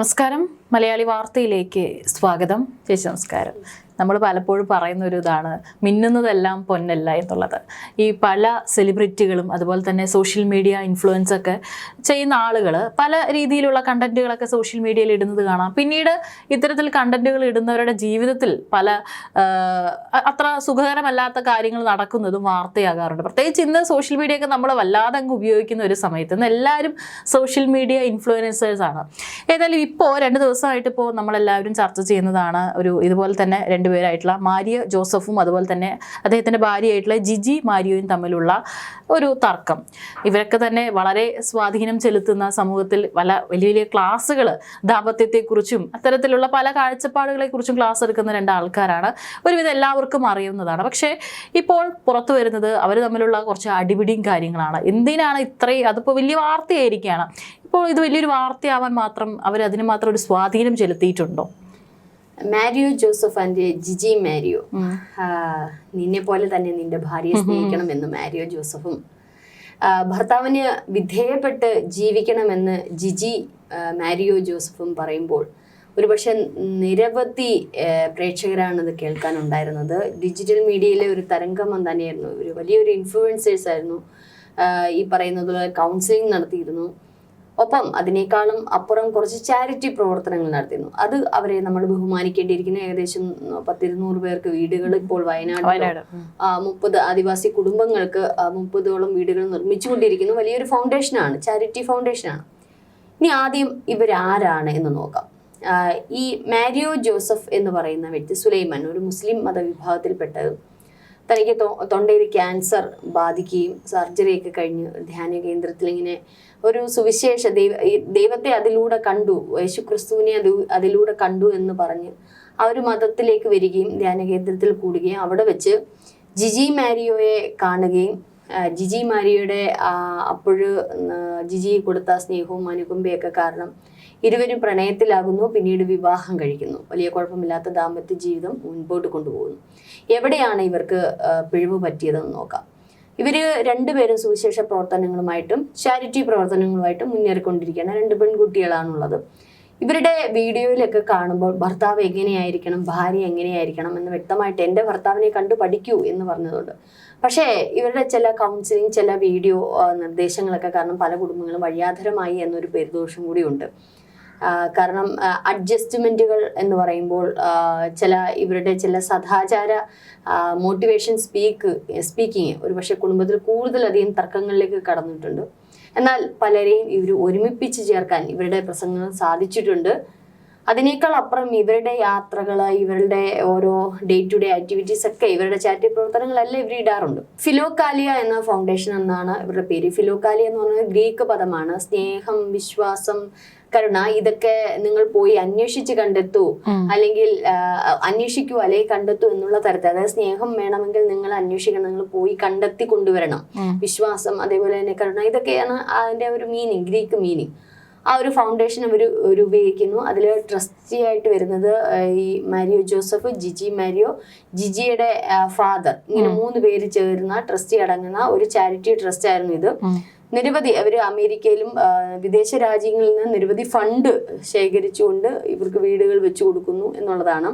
നമസ്കാരം മലയാളി വാർത്തയിലേക്ക് സ്വാഗതം. ചേച്ചി നമസ്കാരം. നമ്മൾ പലപ്പോഴും പറയുന്ന ഒരു ഇതാണ് മിന്നുന്നതെല്ലാം പൊന്നല്ല എന്നുള്ളത്. ഈ പല സെലിബ്രിറ്റികളും അതുപോലെ തന്നെ സോഷ്യൽ മീഡിയ ഇൻഫ്ലുവൻസ് ഒക്കെ ചെയ്യുന്ന ആളുകൾ പല രീതിയിലുള്ള കണ്ടന്റുകളൊക്കെ സോഷ്യൽ മീഡിയയിൽ ഇടുന്നത് കാണാം. പിന്നീട് ഇത്തരത്തിൽ കണ്ടന്റുകൾ ഇടുന്നവരുടെ ജീവിതത്തിൽ പല അത്ര സുഖകരമല്ലാത്ത കാര്യങ്ങൾ നടക്കുന്നതും വാർത്തയാകാറുണ്ട്. പ്രത്യേകിച്ച് ഇന്ന് സോഷ്യൽ മീഡിയ ഒക്കെ നമ്മൾ വല്ലാതെ അങ്ങ് ഉപയോഗിക്കുന്ന ഒരു സമയത്ത് ഇന്ന് എല്ലാവരും സോഷ്യൽ മീഡിയ ഇൻഫ്ലുവൻസേഴ്സാണ് ഏതായാലും ഇപ്പോൾ രണ്ട് ദിവസമായിട്ട് ഇപ്പോൾ നമ്മളെല്ലാവരും ചർച്ച ചെയ്യുന്നതാണ് ഒരു ഇതുപോലെ തന്നെ രണ്ടുപേരായിട്ടുള്ള മാരിയ ജോസഫും അതുപോലെ തന്നെ അദ്ദേഹത്തിന്റെ ഭാര്യയായിട്ടുള്ള ജിജി മാരിയോയും തമ്മിലുള്ള ഒരു തർക്കം. ഇവരൊക്കെ തന്നെ വളരെ സ്വാധീനം ചെലുത്തുന്ന സമൂഹത്തിൽ പല വലിയ വലിയ ക്ലാസ്സുകൾ ദാമ്പത്യത്തെക്കുറിച്ചും അത്തരത്തിലുള്ള പല കാഴ്ചപ്പാടുകളെക്കുറിച്ചും ക്ലാസ് എടുക്കുന്ന രണ്ട് ആൾക്കാരാണ് ഒരുവിധം എല്ലാവർക്കും അറിയുന്നതാണ്. പക്ഷേ ഇപ്പോൾ പുറത്തു വരുന്നത് അവർ തമ്മിലുള്ള കുറച്ച് അടിപിടിയും കാര്യങ്ങളാണ്. എന്തിനാണ് ഇത്രയും അതിപ്പോൾ വലിയ വാർത്തയായിരിക്കുകയാണ്. ഇപ്പോൾ ഇത് വലിയൊരു വാർത്തയാവാൻ മാത്രം അവർ അതിന് മാത്രം ഒരു സ്വാധീനം ചെലുത്തിയിട്ടുണ്ടോ? മാരിയോ ജോസഫ് ആൻഡ് ജിജി മാരിയോ. നിന്നെ പോലെ തന്നെ നിന്റെ ഭാര്യയെ സ്നേഹിക്കണമെന്ന് മാരിയോ ജോസഫും ഭർത്താവിന് വിധേയപ്പെട്ട് ജീവിക്കണമെന്ന് ജിജി മാരിയോ ജോസഫും പറയുമ്പോൾ ഒരുപക്ഷെ നിരവധി പ്രേക്ഷകരാണ് ഇത് കേൾക്കാനുണ്ടായിരുന്നത്. ഡിജിറ്റൽ മീഡിയയിലെ ഒരു തരംഗമം തന്നെയായിരുന്നു. ഒരു വലിയൊരു ഇൻഫ്ലുവൻസേഴ്സ് ആയിരുന്നു. ഈ പറയുന്നതുപോലെ കൗൺസിലിംഗ് നടത്തിയിരുന്നു. ഒപ്പം അതിനേക്കാളും അപ്പുറം കുറച്ച് ചാരിറ്റി പ്രവർത്തനങ്ങൾ നടത്തുന്നു അത് അവരെ നമ്മൾ ബഹുമാനിക്കേണ്ടിയിരിക്കുന്ന. ഏകദേശം പത്തിരുന്നൂറ് പേർക്ക് വീടുകൾ ഇപ്പോൾ വയനാട് മുപ്പത് ആദിവാസി കുടുംബങ്ങൾക്ക് മുപ്പതോളം വീടുകൾ നിർമ്മിച്ചുകൊണ്ടിരിക്കുന്നു. വലിയൊരു ഫൗണ്ടേഷനാണ് ചാരിറ്റി ഫൗണ്ടേഷനാണ് ഇനി ആദ്യം ഇവരാരാണ് എന്ന് നോക്കാം. ഈ മാരിയോ ജോസഫ് എന്ന് പറയുന്ന വ്യക്തി സുലൈമാൻ ഒരു മുസ്ലിം മതവിഭാഗത്തിൽപ്പെട്ടത് തനിക്ക് തൊണ്ടയിൽ ക്യാൻസർ ബാധിക്കുകയും സർജറിയൊക്കെ കഴിഞ്ഞ് ധ്യാന കേന്ദ്രത്തിൽ ഇങ്ങനെ ഒരു സുവിശേഷ ദൈവ ദൈവത്തെ അതിലൂടെ കണ്ടു യേശു ക്രിസ്തുവിനെ അത് അതിലൂടെ കണ്ടു എന്ന് പറഞ്ഞ് ആ ഒരു മതത്തിലേക്ക് വരികയും ധ്യാന കേന്ദ്രത്തിൽ കൂടുകയും അവിടെ വെച്ച് ജിജി മാരിയോയെ കാണുകയും ജിജി മാരിയുടെ അപ്പോഴ് ജിജി കൊടുത്ത സ്നേഹവും അനുകമ്പയൊക്കെ കാരണം ഇരുവരും പ്രണയത്തിലാകുന്നു പിന്നീട് വിവാഹം കഴിക്കുന്നു. വലിയ കുഴപ്പമില്ലാത്ത ദാമ്പത്യ ജീവിതം മുൻപോട്ട് കൊണ്ടുപോകുന്നു. എവിടെയാണ് ഇവർക്ക് പിഴവ് പറ്റിയതെന്ന് നോക്കാം. ഇവർ രണ്ടുപേരും സുവിശേഷ പ്രവർത്തനങ്ങളുമായിട്ടും ചാരിറ്റി പ്രവർത്തനങ്ങളുമായിട്ടും മുന്നേറിക്കൊണ്ടിരിക്കുകയാണ്. രണ്ട് പെൺകുട്ടികളാണുള്ളത്. ഇവരുടെ വീഡിയോയിലൊക്കെ കാണുമ്പോൾ ഭർത്താവ് എങ്ങനെയായിരിക്കണം? ഭാര്യ എങ്ങനെയായിരിക്കണം? എന്ന് വ്യക്തമായിട്ട് എന്റെ ഭർത്താവിനെ കണ്ടു പഠിക്കൂ എന്ന് പറഞ്ഞതുകൊണ്ട് പക്ഷേ ഇവരുടെ ചില കൗൺസിലിംഗ് ചില വീഡിയോ നിർദ്ദേശങ്ങളൊക്കെ കാരണം പല കുടുംബങ്ങളും വഴിയാധരമായി എന്നൊരു പേരുദോഷം കൂടിയുണ്ട്. കാരണം അഡ്ജസ്റ്റ്മെന്റുകൾ എന്ന് പറയുമ്പോൾ ചില ഇവരുടെ ചില സദാചാര മോട്ടിവേഷൻ സ്പീക്ക് സ്പീക്കിങ് ഒരു പക്ഷേ കുടുംബത്തിൽ കൂടുതലധികം തർക്കങ്ങളിലേക്ക് കടന്നിട്ടുണ്ട്. എന്നാൽ പലരെയും ഇവർ ഒരുമിപ്പിച്ച് ചേർക്കാൻ ഇവരുടെ പ്രസംഗങ്ങൾ സാധിച്ചിട്ടുണ്ട്. അതിനേക്കാൾ അപ്പുറം ഇവരുടെ യാത്രകൾ ഇവരുടെ ഓരോ ഡേ ടു ഡേ ആക്ടിവിറ്റീസ് ഒക്കെ ഇവരുടെ ചാരിറ്റി പ്രവർത്തനങ്ങളെല്ലാം ഇവർ ഇടാറുണ്ട്. ഫിലോകാലിയ എന്ന ഫൗണ്ടേഷൻ എന്നാണ് ഇവരുടെ പേര്. ഫിലോകാലിയ എന്ന് പറയുന്നത് ഗ്രീക്ക് പദമാണ്. സ്നേഹം വിശ്വാസം കരുണ ഇതൊക്കെ നിങ്ങൾ പോയി അന്വേഷിച്ച് കണ്ടെത്തൂ. അല്ലെങ്കിൽ അന്വേഷിക്കൂ അല്ലെങ്കിൽ കണ്ടെത്തൂ എന്നുള്ള തരത്തിൽ. അതായത് സ്നേഹം വേണമെങ്കിൽ നിങ്ങൾ അന്വേഷിക്കണം നിങ്ങൾ പോയി കണ്ടെത്തി കൊണ്ടുവരണം. വിശ്വാസം അതേപോലെ തന്നെ കരുണ ഇതൊക്കെയാണ് അതിന്റെ ഒരു മീനിങ് ഗ്രീക്ക് മീനിങ് ആ ഒരു ഫൗണ്ടേഷൻ അവർ രൂപീകരിക്കുന്നു അതിൽ ട്രസ്റ്റി ആയിട്ട് വരുന്നത് ഈ മാരിയോ ജോസഫ് ജിജി മാരിയോ ജിജിയുടെ ഫാദർ ഇങ്ങനെ മൂന്ന് പേര് ചേരുന്ന ട്രസ്റ്റി അടങ്ങുന്ന ഒരു ചാരിറ്റി ട്രസ്റ്റ് ആയിരുന്നു ഇത്. നിരവധി അവർ അമേരിക്കയിലും വിദേശ രാജ്യങ്ങളിൽ നിന്ന് നിരവധി ഫണ്ട് ശേഖരിച്ചുകൊണ്ട് ഇവർക്ക് വീടുകൾ വെച്ചു കൊടുക്കുന്നു എന്നുള്ളതാണ്.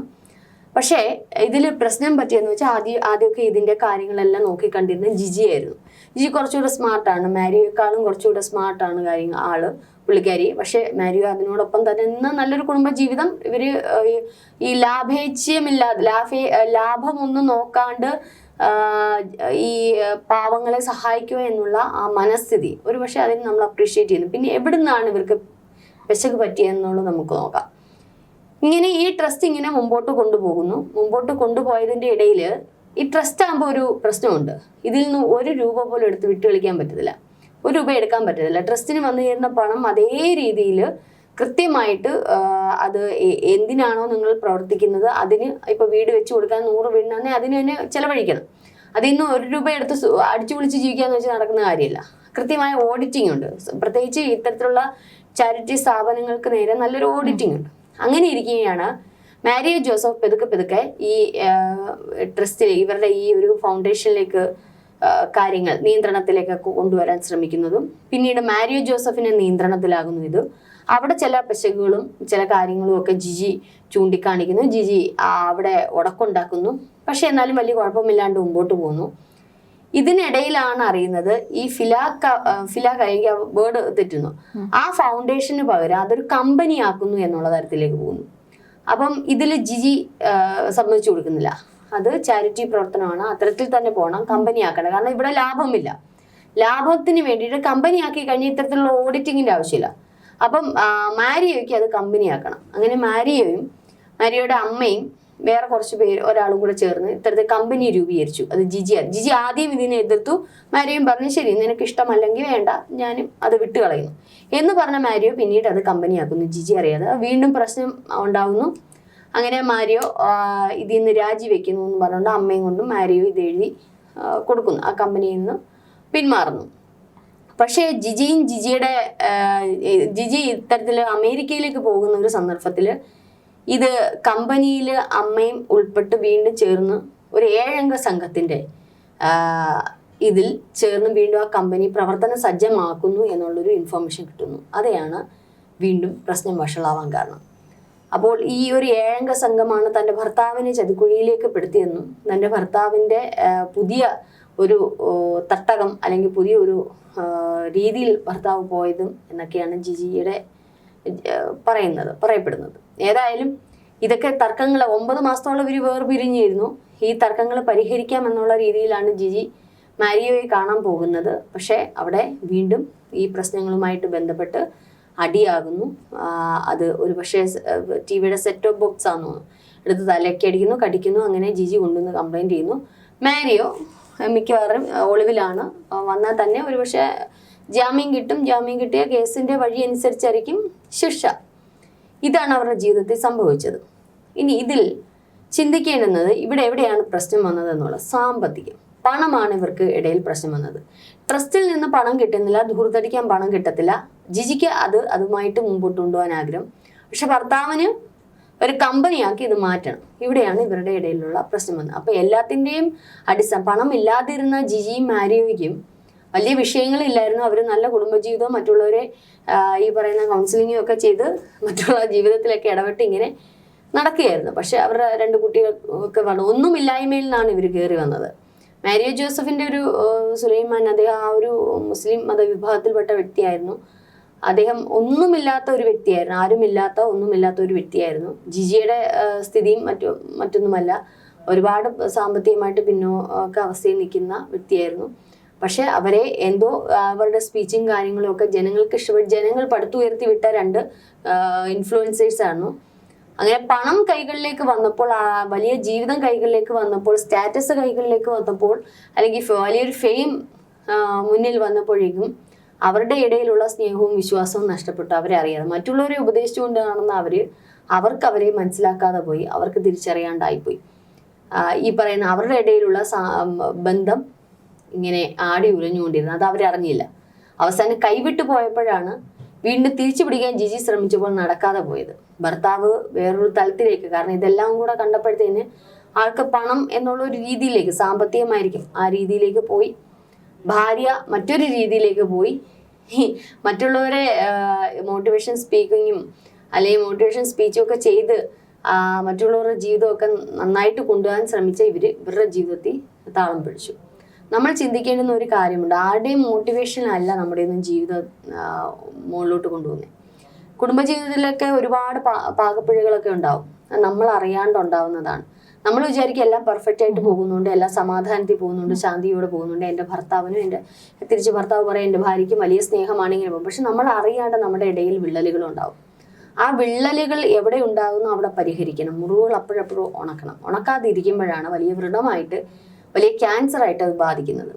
പക്ഷേ ഇതിൽ പ്രശ്നം പറ്റിയെന്ന് വെച്ചാൽ ആദ്യ ആദ്യമൊക്കെ ഇതിന്റെ കാര്യങ്ങളെല്ലാം നോക്കിക്കണ്ടിരുന്നത് ജിജി ആയിരുന്നു. ജിജി കുറച്ചുകൂടെ സ്മാർട്ടാണ് മാരിയേക്കാളും കുറച്ചുകൂടെ സ്മാർട്ടാണ് കാര്യങ്ങൾ ആൾ. പുള്ളിക്കാരി. പക്ഷെ മാരി അതിനോടൊപ്പം തന്നെ നല്ലൊരു കുടുംബ ജീവിതം ഇവർ ഈ- ലാഭേച്ഛ്യമില്ലാതെ ലാഭേ ലാഭമൊന്നും നോക്കാണ്ട് ഈ പാവങ്ങളെ സഹായിക്കുക എന്നുള്ള ആ മനസ്ഥിതി. ഒരു പക്ഷെ അതിന് നമ്മൾ അപ്രീഷിയേറ്റ് ചെയ്യുന്നു. പിന്നെ എവിടെ നിന്നാണ് ഇവർക്ക് പെശക് പറ്റിയെന്നുള്ളത് നമുക്ക് നോക്കാം. ഇങ്ങനെ ഈ ട്രസ്റ്റ് ഇങ്ങനെ മുമ്പോട്ട് കൊണ്ടുപോകുന്നു. മുമ്പോട്ട് കൊണ്ടുപോയതിന്റെ ഇടയിൽ ഈ ട്രസ്റ്റ് ആകുമ്പോൾ ഒരു പ്രശ്നമുണ്ട്. ഇതിൽ നിന്ന് ഒരു രൂപ പോലും എടുത്ത് വിട്ടു കളിക്കാൻ പറ്റത്തില്ല. ഒരു രൂപ എടുക്കാൻ പറ്റത്തില്ല. ട്രസ്റ്റിന് വന്നു ചേരുന്ന പണം അതേ രീതിയിൽ കൃത്യമായിട്ട് അത് എന്തിനാണോ നിങ്ങൾ പ്രവർത്തിക്കുന്നത് അതിന് ഇപ്പൊ വീട് വെച്ച് കൊടുക്കാൻ നൂറ് വീടിനാണെങ്കിൽ അതിന് തന്നെ ചെലവഴിക്കണം. അതിൽ നിന്ന് ഒരു രൂപ എടുത്ത് അടിച്ചു പൊളിച്ച് ജീവിക്കാന്ന് വെച്ചാൽ നടക്കുന്ന കാര്യമില്ല കൃത്യമായ ഓഡിറ്റിംഗ് ഉണ്ട്. പ്രത്യേകിച്ച് ഇത്തരത്തിലുള്ള ചാരിറ്റി സ്ഥാപനങ്ങൾക്ക് നേരെ നല്ലൊരു ഓഡിറ്റിംഗ് ഉണ്ട്. അങ്ങനെ ഇരിക്കുകയാണ് മാരിയ ജോസഫ്. പെതുക്കെ പെതുക്കെ ഈ ട്രസ്റ്റിലെ ഇവരുടെ ഈ ഒരു ഫൗണ്ടേഷനിലേക്ക് കാര്യങ്ങൾ നിയന്ത്രണത്തിലേക്ക് കൊണ്ടുവരാൻ ശ്രമിക്കുന്നതും പിന്നീട് മാരിയോ ജോസഫിനെ നിയന്ത്രണത്തിലാകുന്നു ഇത്. അവിടെ ചില പശകുകളും ചില കാര്യങ്ങളും ഒക്കെ ജിജി ചൂണ്ടിക്കാണിക്കുന്നു. ജിജി അവിടെ ഉടക്കുണ്ടാക്കുന്നു. പക്ഷെ എന്നാലും വലിയ കുഴപ്പമില്ലാണ്ട് മുമ്പോട്ട് പോകുന്നു ഇതിനിടയിലാണ് അറിയുന്നത് ഈ ഫിലാക്ക ഫിലാക്ക അല്ലെങ്കിൽ വേർഡ് തെറ്റുന്നു. ആ ഫൗണ്ടേഷന് പകരം അതൊരു കമ്പനി ആക്കുന്നു എന്നുള്ള തരത്തിലേക്ക് പോകുന്നു. അപ്പം ഇതിൽ ജിജി സമ്മതിച്ചു കൊടുക്കുന്നില്ല. അത് ചാരിറ്റി പ്രവർത്തനമാണ്. അത്തരത്തിൽ തന്നെ പോകണം കമ്പനി ആക്കണം. കാരണം ഇവിടെ ലാഭമില്ല ലാഭത്തിന് വേണ്ടിയിട്ട് കമ്പനി ആക്കി കഴിഞ്ഞാൽ ഇത്തരത്തിലുള്ള ഓഡിറ്റിങ്ങിന്റെ ആവശ്യമില്ല. അപ്പം മാരിയോയ്ക്ക് അത് കമ്പനി ആക്കണം. അങ്ങനെ മാരിയോയും മാരിയോയുടെ അമ്മയും വേറെ കുറച്ച് പേര് ഒരാളും കൂടെ ചേർന്ന് ഇത്തരത്തിൽ കമ്പനി രൂപീകരിച്ചു. അത് ജിജി ജിജി ആദ്യം ഇതിനെ എതിർത്തു. മാരിയും പറഞ്ഞു ശരി നിനക്ക് ഇഷ്ടമല്ലെങ്കിൽ വേണ്ട. ഞാനും അത് വിട്ടുകളയുന്നു എന്ന് പറഞ്ഞ മാരിയോ പിന്നീട് അത് കമ്പനിയാക്കുന്നു ജിജി അറിയാതെ. വീണ്ടും പ്രശ്നം ഉണ്ടാവുന്നു. അങ്ങനെ മാരിയോ ഇതിൽ നിന്ന് രാജിവെക്കുന്നു എന്ന് പറഞ്ഞുകൊണ്ട് അമ്മയും കൊണ്ടും മാരിയോ ഇത് എഴുതി കൊടുക്കുന്നു. ആ കമ്പനിയിൽ നിന്ന് പിന്മാറുന്നു. പക്ഷേ ജിജിയും ജിജിയുടെ ജിജി ഇത്തരത്തിൽ അമേരിക്കയിലേക്ക് പോകുന്ന ഒരു സന്ദർഭത്തിൽ ഇത് കമ്പനിയിൽ അമ്മയും ഉൾപ്പെട്ട് വീണ്ടും ചേർന്ന് ഒരു ഏഴംഗ സംഘത്തിന്റെ ഇതിൽ ചേർന്ന് വീണ്ടും ആ കമ്പനി പ്രവർത്തന സജ്ജമാക്കുന്നു എന്നുള്ളൊരു ഇൻഫർമേഷൻ കിട്ടുന്നു. അതെയാണ് വീണ്ടും പ്രശ്നം വഷളാവാൻ കാരണം. അപ്പോൾ ഈ ഒരു ഏഴംഗ സംഘമാണ് തന്റെ ഭർത്താവിനെ ചതിക്കുഴിയിലേക്ക് പെടുത്തിയെന്നും തന്റെ ഭർത്താവിന്റെ പുതിയ ഒരു തട്ടകം അല്ലെങ്കിൽ പുതിയ ഒരു രീതിയിൽ ഭർത്താവ് പോയതും എന്നൊക്കെയാണ് ജിജിയുടെ പറയുന്നത് പറയപ്പെടുന്നത്. ഏതായാലും ഇതൊക്കെ തർക്കങ്ങൾ ഒമ്പത് മാസത്തോളം ഇവർ വേർപിരിഞ്ഞിരുന്നു. ഈ തർക്കങ്ങൾ പരിഹരിക്കാം എന്നുള്ള രീതിയിലാണ് ജിജി മാരിയോയെ കാണാൻ പോകുന്നത്. പക്ഷേ അവിടെ വീണ്ടും ഈ പ്രശ്നങ്ങളുമായിട്ട് ബന്ധപ്പെട്ട് അടിയാകുന്നു. അത് ഒരു പക്ഷേ ടി വിയുടെ സെറ്റ് ഓഫ് ബോക്സ് ആണെന്ന് തോന്നുന്നു എടുത്ത് തലയൊക്കെ അടിക്കുന്നു കടിക്കുന്നു അങ്ങനെ ജിജി കൊണ്ടുവന്ന് കംപ്ലൈന്റ് ചെയ്യുന്നു. മാരിയോ മിക്കവാറും ഒളിവിലാണ്. വന്നാൽ തന്നെ ഒരുപക്ഷെ ജാമ്യം കിട്ടും. ജാമ്യം കിട്ടിയ കേസിന്റെ വഴി അനുസരിച്ചായിരിക്കും ശിക്ഷ. ഇതാണ് അവരുടെ ജീവിതത്തിൽ സംഭവിച്ചത്. ഇനി ഇതിൽ ചിന്തിക്കേണ്ടുന്നത് ഇവിടെ എവിടെയാണ് പ്രശ്നം വന്നത് എന്നുള്ളത് സാമ്പത്തികം. പണമാണ് ഇവർക്ക് ഇടയിൽ പ്രശ്നം വന്നത്. ട്രസ്റ്റിൽ നിന്ന് പണം കിട്ടുന്നില്ല ധൂർത്തടിക്കാൻ പണം കിട്ടത്തില്ല. ജിജിക്ക് അത് അതുമായിട്ട് മുമ്പോട്ട് കൊണ്ടുപോകാൻ ആഗ്രഹം. പക്ഷെ ഭർത്താവിന് ഒരു കമ്പനിയാക്കി ഇത് മാറ്റണം. ഇവിടെയാണ് ഇവരുടെ ഇടയിലുള്ള പ്രശ്നം വന്നത്. അപ്പൊ എല്ലാത്തിന്റെയും അടിസ്ഥാനം പണം ഇല്ലാതിരുന്ന ജിജിയും മാരിയോയ്ക്കും വലിയ വിഷയങ്ങളില്ലായിരുന്നു. അവർ നല്ല കുടുംബജീവിതവും മറ്റുള്ളവരെ ഈ പറയുന്ന കൗൺസിലിങ്ങും ഒക്കെ ചെയ്ത് മറ്റുള്ള ജീവിതത്തിലൊക്കെ ഇടപെട്ട് ഇങ്ങനെ നടക്കുകയായിരുന്നു. പക്ഷെ അവരുടെ രണ്ട് കുട്ടികൾ ഒക്കെ വേണം ഒന്നും ഒന്നുമില്ലായ്മയിൽ നിന്നാണ് ഇവർ കയറി വന്നത്. മാരിയോ ജോസഫിന്റെ ഒരു സുലൈമാൻ അദ്ദേഹം ആ ഒരു മുസ്ലിം മതവിഭാഗത്തിൽപ്പെട്ട വ്യക്തിയായിരുന്നു. അദ്ദേഹം ഒന്നുമില്ലാത്ത ഒരു വ്യക്തിയായിരുന്നു. ആരുമില്ലാത്ത ഒന്നുമില്ലാത്ത ഒരു വ്യക്തിയായിരുന്നു. ജിജിയുടെ സ്ഥിതിയും മറ്റു മറ്റൊന്നുമല്ല. ഒരുപാട് സാമ്പത്തികമായിട്ട് പിന്നോക്ക അവസ്ഥയിൽ നിൽക്കുന്ന വ്യക്തിയായിരുന്നു. പക്ഷെ അവരെ എന്തോ അവരുടെ സ്പീച്ചും കാര്യങ്ങളും ഒക്കെ ജനങ്ങൾക്ക് ഇഷ്ടപ്പെട്ട് ജനങ്ങൾ പടുത്തുയർത്തി വിട്ട രണ്ട് ഇൻഫ്ലുവൻസേഴ്സ് ആയിരുന്നു. അങ്ങനെ പണം കൈകളിലേക്ക് വന്നപ്പോൾ വലിയ ജീവിതം കൈകളിലേക്ക് വന്നപ്പോൾ സ്റ്റാറ്റസ് കൈകളിലേക്ക് വന്നപ്പോൾ അല്ലെങ്കിൽ വലിയൊരു ഫെയിം മുന്നിൽ വന്നപ്പോഴേക്കും അവരുടെ ഇടയിലുള്ള സ്നേഹവും വിശ്വാസവും നഷ്ടപ്പെട്ടു. അവരെ അറിയാതെ മറ്റുള്ളവരെ ഉപദേശിച്ചുകൊണ്ട് കാണുന്ന അവർ അവർക്ക് അവരെ മനസ്സിലാക്കാതെ പോയി. അവർക്ക് തിരിച്ചറിയാണ്ടായിപ്പോയി. ഈ പറയുന്ന അവരുടെ ഇടയിലുള്ള ബന്ധം ഇങ്ങനെ ആടി ഉലഞ്ഞുകൊണ്ടിരുന്നു അത് അവരറിഞ്ഞില്ല അവസാനം കൈവിട്ടു പോയപ്പോഴാണ് വീണ്ടും തിരിച്ചു പിടിക്കാൻ ജിജി ശ്രമിച്ചപ്പോൾ നടക്കാതെ പോയത്. ഭർത്താവ് വേറൊരു തലത്തിലേക്ക് കാരണം ഇതെല്ലാം കൂടെ കണ്ടപ്പോഴത്തേന് ആൾക്ക് പണം എന്നുള്ള ഒരു രീതിയിലേക്ക് സാമ്പത്തികമായിരിക്കും ആ രീതിയിലേക്ക് പോയി. ഭാര്യ മറ്റൊരു രീതിയിലേക്ക് പോയി. മറ്റുള്ളവരെ മോട്ടിവേഷൻ സ്പീക്കിങ്ങും അല്ലെങ്കിൽ മോട്ടിവേഷൻ സ്പീച്ചും ഒക്കെ ചെയ്ത് മറ്റുള്ളവരുടെ ജീവിതമൊക്കെ നന്നായിട്ട് കൊണ്ടുപോകാൻ ശ്രമിച്ച ഇവർ ഇവരുടെ ജീവിതത്തിൽ താളം പിടിച്ചു. നമ്മൾ ചിന്തിക്കേണ്ടുന്ന ഒരു കാര്യമുണ്ട്. ആരുടെയും മോട്ടിവേഷൻ അല്ല നമ്മുടെ ഒന്നും ജീവിതം മുകളിലോട്ട് കൊണ്ടുപോകുന്നത്. കുടുംബജീവിതത്തിലൊക്കെ ഒരുപാട് പാ- പാകപ്പിഴകളൊക്കെ ഉണ്ടാവും. നമ്മൾ അറിയാണ്ടുണ്ടാവുന്നതാണ് നമ്മൾ വിചാരിക്കും എല്ലാം പെർഫെക്റ്റ് ആയിട്ട് പോകുന്നുണ്ട് എല്ലാം സമാധാനത്തിൽ പോകുന്നുണ്ട് ശാന്തിയോടെ പോകുന്നുണ്ട്. എന്റെ ഭർത്താവിനും എന്റെ തിരിച്ച് ഭർത്താവ് പറയും എന്റെ ഭാര്യയ്ക്കും വലിയ സ്നേഹമാണ് ഇങ്ങനെ പോകും. പക്ഷെ നമ്മൾ അറിയാണ്ട് നമ്മുടെ ഇടയിൽ വിള്ളലുകൾ ഉണ്ടാവും ആ വിള്ളലുകൾ എവിടെ ഉണ്ടാകുന്നു അവിടെ പരിഹരിക്കണം. മുറിവുകൾ അപ്പോഴപ്പോഴും ഉണക്കണം. ഉണക്കാതിരിക്കുമ്പോഴാണ് വലിയ വൃണമായിട്ട് വലിയ ക്യാൻസർ ആയിട്ട് അത് ബാധിക്കുന്നത്.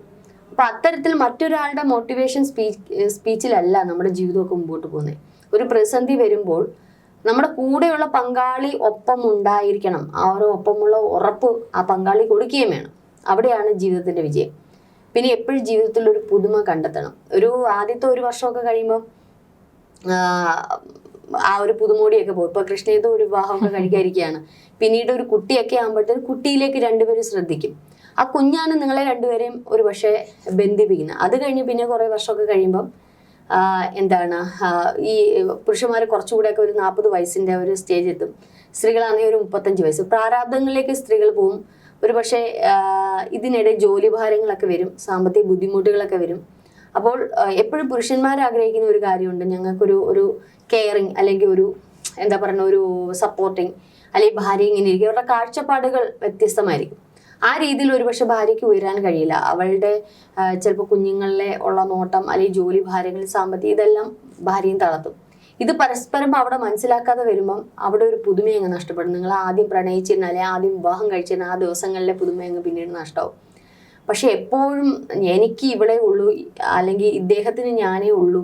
അപ്പൊ അത്തരത്തിൽ മറ്റൊരാളുടെ മോട്ടിവേഷൻ സ്പീച്ച് സ്പീച്ചിലല്ല നമ്മുടെ ജീവിതമൊക്കെ മുമ്പോട്ട് പോകുന്നത്. ഒരു പ്രതിസന്ധി വരുമ്പോൾ നമ്മുടെ കൂടെയുള്ള പങ്കാളി ഒപ്പം ഉണ്ടായിരിക്കണം. ആ ഒരു ഒപ്പമുള്ള ഉറപ്പ് ആ പങ്കാളി കൊടുക്കുകയും വേണം. അവിടെയാണ് ജീവിതത്തിന്റെ വിജയം. പിന്നെ എപ്പോഴും ജീവിതത്തിൽ ഒരു പുതുമ കണ്ടെത്തണം. ഒരു ആദ്യത്തെ ഒരു വർഷമൊക്കെ കഴിയുമ്പോൾ ആ ഒരു പുതുമോടിയൊക്കെ പോകും. ഇപ്പൊ കൃഷ്ണയത്ത് ഒരു വിവാഹമൊക്കെ കഴിക്കാതിരിക്കുകയാണ് പിന്നീട് ഒരു കുട്ടിയൊക്കെ ആകുമ്പോഴത്തേക്ക് കുട്ടിയിലേക്ക് രണ്ടുപേരും ശ്രദ്ധിക്കും. ആ കുഞ്ഞാണ് നിങ്ങളെ രണ്ടുപേരെയും ഒരു പക്ഷേ ബന്ധിപ്പിക്കുന്നത്. അത് കഴിഞ്ഞ് പിന്നെ കുറേ വർഷമൊക്കെ കഴിയുമ്പം എന്താണ് ഈ പുരുഷന്മാർ കുറച്ചുകൂടെയൊക്കെ ഒരു നാൽപ്പത് വയസ്സിന്റെ ഒരു സ്റ്റേജ് എത്തും. സ്ത്രീകളാണെങ്കിൽ ഒരു മുപ്പത്തഞ്ച് വയസ്സ്. പ്രാരാബ്ദങ്ങളിലേക്ക് സ്ത്രീകൾ പോവും. ഒരു പക്ഷേ ഇതിനിടെ ജോലി ഭാരങ്ങളൊക്കെ വരും സാമ്പത്തിക ബുദ്ധിമുട്ടുകളൊക്കെ വരും. അപ്പോൾ എപ്പോഴും പുരുഷന്മാർ ആഗ്രഹിക്കുന്ന ഒരു കാര്യമുണ്ട്. ഞങ്ങൾക്കൊരു ഒരു കെയറിങ് അല്ലെങ്കിൽ ഒരു എന്താ പറയുക ഒരു സപ്പോർട്ടിങ് അല്ലെങ്കിൽ ഭാര്യ ഇങ്ങനെ ഇരിക്കും. അവരുടെ കാഴ്ചപ്പാടുകൾ വ്യത്യസ്തമായിരിക്കും. ആ രീതിയിൽ ഒരുപക്ഷെ ഭാര്യയ്ക്ക് ഉയരാൻ കഴിയില്ല. അവളുടെ ചിലപ്പോൾ കുഞ്ഞുങ്ങളിലെ ഉള്ള നോട്ടം അല്ലെങ്കിൽ ജോലി ഭാര്യങ്ങൾ സാമ്പത്തികം ഇതെല്ലാം ഭാര്യയും തളർത്തും. ഇത് പരസ്പരം അവിടെ മനസ്സിലാക്കാതെ വരുമ്പം അവിടെ ഒരു പുതുമയങ്ങ് നഷ്ടപ്പെടും. നിങ്ങൾ ആദ്യം പ്രണയിച്ചിരുന്ന അല്ലെങ്കിൽ ആദ്യം വിവാഹം കഴിച്ചിരുന്ന ആ ദിവസങ്ങളിലെ പുതുമയങ്ങ് പിന്നീട് നഷ്ടമാവും പക്ഷെ എപ്പോഴും എനിക്ക് ഇവിടെ ഉള്ളൂ അല്ലെങ്കിൽ ഇദ്ദേഹത്തിന് ഞാനേ ഉള്ളൂ.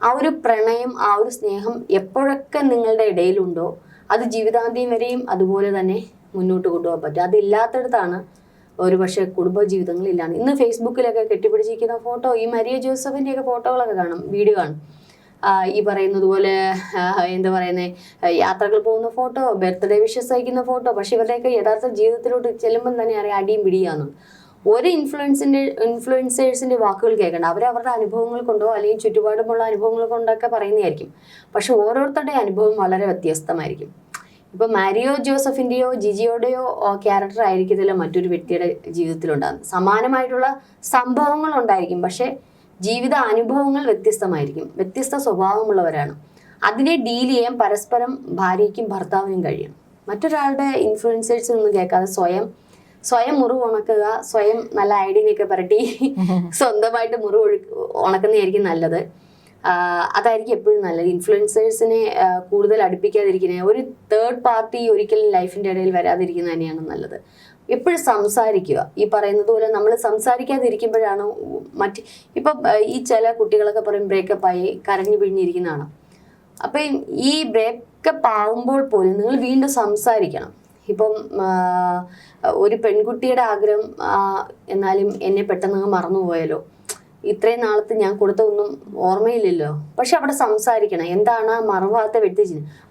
ആ ഒരു പ്രണയം ആ ഒരു സ്നേഹം എപ്പോഴൊക്കെ നിങ്ങളുടെ ഇടയിലുണ്ടോ അത് ജീവിതാന്ത്യം വരെയും അതുപോലെ തന്നെ മുന്നോട്ട് കൊണ്ടുപോകാൻ പറ്റും. അതില്ലാത്തടത്താണ് ഒരു പക്ഷേ കുടുംബ ജീവിതങ്ങളില്ലാണ് ഇന്ന് ഫേസ്ബുക്കിലൊക്കെ കെട്ടിപ്പിടിച്ചിരിക്കുന്ന ഫോട്ടോ ഈ മരിയ ജോസഫിന്റെ ഒക്കെ ഫോട്ടോകളൊക്കെ കാണും വീഡിയോ കാണും. ഈ പറയുന്നത് പോലെ എന്താ പറയുന്നത് യാത്രകൾ പോകുന്ന ഫോട്ടോ ബർത്ത്ഡേ വിഷസ് അയക്കുന്ന ഫോട്ടോ പക്ഷെ ഇവരുടെയൊക്കെ യഥാർത്ഥ ജീവിതത്തിലോട്ട് ചെല്ലുമ്പം തന്നെ അറിയാം അടിയും പിടിയാന്ന് ഒരു ഇൻഫ്ലുവൻസിന്റെ ഇൻഫ്ലുവൻസേഴ്സിന്റെ വാക്കുകൾ കേൾക്കേണ്ട. അവർ അവരുടെ അനുഭവങ്ങൾ കൊണ്ടോ അല്ലെങ്കിൽ ചുറ്റുപാടുമുള്ള അനുഭവങ്ങൾ കൊണ്ടൊക്കെ പറയുന്നതായിരിക്കും. പക്ഷെ ഓരോരുത്തരുടെ അനുഭവം വളരെ വ്യത്യസ്തമായിരിക്കും. ഇപ്പൊ മാരിയോ ജോസഫിന്റെയോ ജിജിയോടെയോ ക്യാരക്ടർ ആയിരിക്കത്തില്ല മറ്റൊരു വ്യക്തിയുടെ ജീവിതത്തിലുണ്ടാകുന്നത് സമാനമായിട്ടുള്ള സംഭവങ്ങൾ ഉണ്ടായിരിക്കും. പക്ഷെ ജീവിത അനുഭവങ്ങൾ വ്യത്യസ്തമായിരിക്കും. വ്യത്യസ്ത സ്വഭാവമുള്ളവരാണ്. അതിനെ ഡീൽ ചെയ്യാൻ പരസ്പരം ഭാര്യയ്ക്കും ഭർത്താവിനും കഴിയും. മറ്റൊരാളുടെ ഇൻഫ്ലുവൻസേഴ്സിൽ ഒന്നും കേൾക്കാതെ സ്വയം സ്വയം മുറിവ് ഉണക്കുക സ്വയം നല്ല ഐഡിയയൊക്കെ പുരട്ടി സ്വന്തമായിട്ട് മുറിവ് ഉണക്കുന്നതായിരിക്കും നല്ലത്. അതായിരിക്കും എപ്പോഴും നല്ലത്. ഇൻഫ്ലുവൻസേഴ്സിനെ കൂടുതൽ അടുപ്പിക്കാതിരിക്കുന്നത് ഒരു തേർഡ് പാർട്ടി ഒരിക്കലും ലൈഫിന്റെ ഇടയിൽ വരാതിരിക്കുന്നത് തന്നെയാണ് നല്ലത്. എപ്പോഴും സംസാരിക്കുക. ഈ പറയുന്നത് പോലെ നമ്മൾ സംസാരിക്കാതിരിക്കുമ്പോഴാണ് മറ്റ് ഇപ്പം ഈ ചില കുട്ടികളൊക്കെ പറയും ബ്രേക്കപ്പ് ആയി കരഞ്ഞു പിഴിഞ്ഞിരിക്കുന്നതാണ്. അപ്പം ഈ ബ്രേക്കപ്പ് ആവുമ്പോൾ പോലും നിങ്ങൾ വീണ്ടും സംസാരിക്കണം. ഇപ്പം ഒരു പെൺകുട്ടിയുടെ ആഗ്രഹം എന്നാലും എന്നെ പെട്ടെന്ന് മറന്നുപോയല്ലോ ഇത്രയും നാളത്തെ ഞാൻ കൊടുത്ത ഒന്നും ഓർമ്മയില്ലല്ലോ. പക്ഷെ അവിടെ സംസാരിക്കണം. എന്താണ് ആ മറുഭാഗത്തെ വ്യക്തി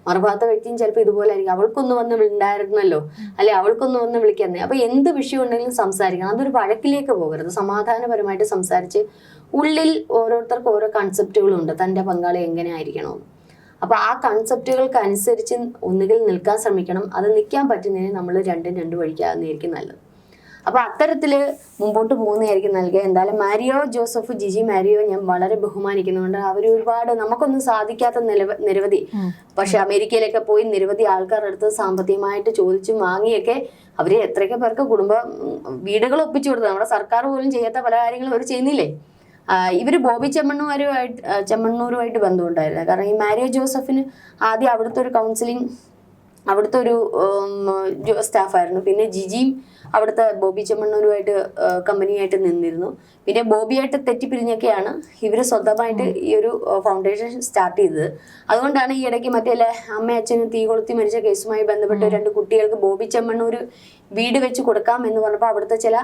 മറുഭാഗത്തെ വ്യക്തിയും ചിലപ്പോൾ ഇതുപോലെ ആയിരിക്കും. അവൾക്കൊന്ന് വന്ന് ഉണ്ടായിരുന്നല്ലോ അല്ലെ അവൾക്കൊന്ന് വന്ന് വിളിക്കുന്നേ അപ്പൊ എന്ത് വിഷയം ഉണ്ടെങ്കിലും സംസാരിക്കണം. അതൊരു വഴക്കിലേക്ക് പോകരുത്. സമാധാനപരമായിട്ട് സംസാരിച്ച് ഉള്ളിൽ ഓരോരുത്തർക്കും ഓരോ കൺസെപ്റ്റുകളുണ്ട് തന്റെ പങ്കാളി എങ്ങനെ ആയിരിക്കണമെന്ന് അപ്പൊ ആ കൺസെപ്റ്റുകൾക്ക് അനുസരിച്ച് ഒന്നുകിൽ നിൽക്കാൻ ശ്രമിക്കണം. അത് നിൽക്കാൻ പറ്റുന്നതിന് നമ്മൾ രണ്ടും രണ്ട് വഴിക്കാകുന്നതായിരിക്കും നല്ലത്. അപ്പൊ അത്തരത്തിൽ മുമ്പോട്ട് പോകുന്നതായിരിക്കും നൽകുക എന്തായാലും മാരിയോ ജോസഫ് ജിജി മാരിയോ ഞാൻ വളരെ ബഹുമാനിക്കുന്നുണ്ട് അവർ ഒരുപാട് നമുക്കൊന്നും സാധിക്കാത്ത നിരവധി. പക്ഷെ അമേരിക്കയിലൊക്കെ പോയി നിരവധി ആൾക്കാരുടെ അടുത്ത് സാമ്പത്തികമായിട്ട് ചോദിച്ചും വാങ്ങിയൊക്കെ അവർ എത്രയൊക്കെ പേർക്ക് കുടുംബ വീടുകൾ ഒപ്പിച്ചു കൊടുത്തത്. നമ്മുടെ സർക്കാർ പോലും ചെയ്യാത്ത പല കാര്യങ്ങളും അവർ ചെയ്യുന്നില്ലേ? ഇവർ ബോബി ചെമ്മണ്ണൂരുമായിട്ട് ചെമ്മണ്ണൂരുമായിട്ട് ബന്ധമുണ്ടായിരുന്നു കാരണം ഈ മാരിയോ ജോസഫിന് ആദ്യം അവിടുത്തെ ഒരു കൗൺസിലിംഗ് അവിടുത്തെ ഒരു സ്റ്റാഫായിരുന്നു പിന്നെ ജിജിയും അവിടുത്തെ ബോബി ചെമ്മണ്ണൂരുമായിട്ട് കമ്പനി കമ്പനിയായിട്ട് നിന്നിരുന്നു. പിന്നെ ബോബിയായിട്ട് തെറ്റിപ്പിരിഞ്ഞൊക്കെയാണ് ഇവർ സ്വന്തമായിട്ട് ഈ ഒരു ഫൗണ്ടേഷൻ സ്റ്റാർട്ട് ചെയ്തത്. അതുകൊണ്ടാണ് ഈ ഇടയ്ക്ക് മറ്റേ അമ്മ അച്ഛന് തീ കൊളുത്തി മരിച്ച കേസുമായി ബന്ധപ്പെട്ട രണ്ട് കുട്ടികൾക്ക് ബോബി ചെമ്മണ്ണൂർ വീട് വെച്ച് കൊടുക്കാം എന്ന് പറഞ്ഞപ്പോൾ അവിടുത്തെ ചില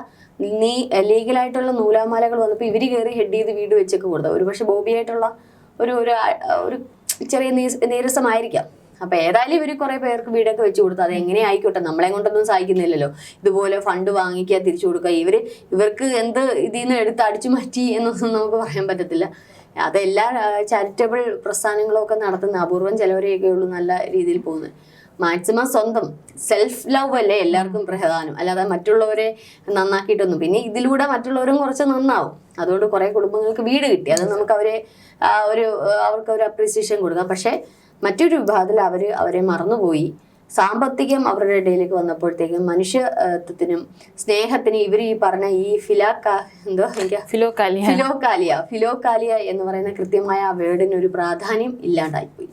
നീ ലീഗലായിട്ടുള്ള നൂലാമാലകൾ വന്നപ്പോൾ ഇവർ കയറി ഹെഡ് ചെയ്ത് വീട് വെച്ചൊക്കെ കൊടുത്തത്. ഒരുപക്ഷെ ബോബിയായിട്ടുള്ള ഒരു ഒരു ചെറിയ നീരസമായിരിക്കാം. അപ്പൊ ഏതായാലും ഇവർ കുറെ പേർക്ക് വീടൊക്കെ വെച്ച് കൊടുത്തു. അത് എങ്ങനെ ആയിക്കോട്ടെ? നമ്മളെ കൊണ്ടൊന്നും സഹായിക്കുന്നില്ലല്ലോ ഇതുപോലെ ഫണ്ട് വാങ്ങിക്കുക തിരിച്ചു കൊടുക്കുക. ഇവർ ഇവർക്ക് എന്ത് ഇതിൽ നിന്ന് എടുത്ത് അടിച്ചു മാറ്റി എന്നൊന്നും നമുക്ക് പറയാൻ പറ്റത്തില്ല. അതെല്ലാ ചാരിറ്റബിൾ പ്രസ്ഥാനങ്ങളൊക്കെ നടത്തുന്ന അപൂർവം ചിലവരെയൊക്കെ ഉള്ളൂ നല്ല രീതിയിൽ പോകുന്നത്. മാക്സിമം സ്വന്തം സെൽഫ് ലവ് അല്ലേ എല്ലാവർക്കും പ്രധാനം. അല്ലാതെ മറ്റുള്ളവരെ നന്നാക്കിയിട്ടൊന്നും. പിന്നെ ഇതിലൂടെ മറ്റുള്ളവരും കുറച്ച് നന്നാവും. അതുകൊണ്ട് കുറെ കുടുംബങ്ങൾക്ക് വീട് കിട്ടി. അത് നമുക്ക് അവരെ ഒരു അവർക്ക് ഒരു അപ്രീസിയേഷൻ കൊടുക്കാം. പക്ഷേ മറ്റൊരു വിഭാഗത്തിൽ അവർ അവരെ മറന്നുപോയി. സാമ്പത്തികം അവരുടെ ഇടയിലേക്ക് വന്നപ്പോഴത്തേക്കും മനുഷ്യത്വത്തിനും സ്നേഹത്തിനും ഇവർ ഈ പറഞ്ഞ ഈ ഫിലാക്ക എന്തോ Philokalia Philokalia Philokalia. Philokalia എന്ന് പറയുന്ന കൃത്യമായ ആ വേർഡിന് ഒരു പ്രാധാന്യം ഇല്ലാണ്ടായിപ്പോയി.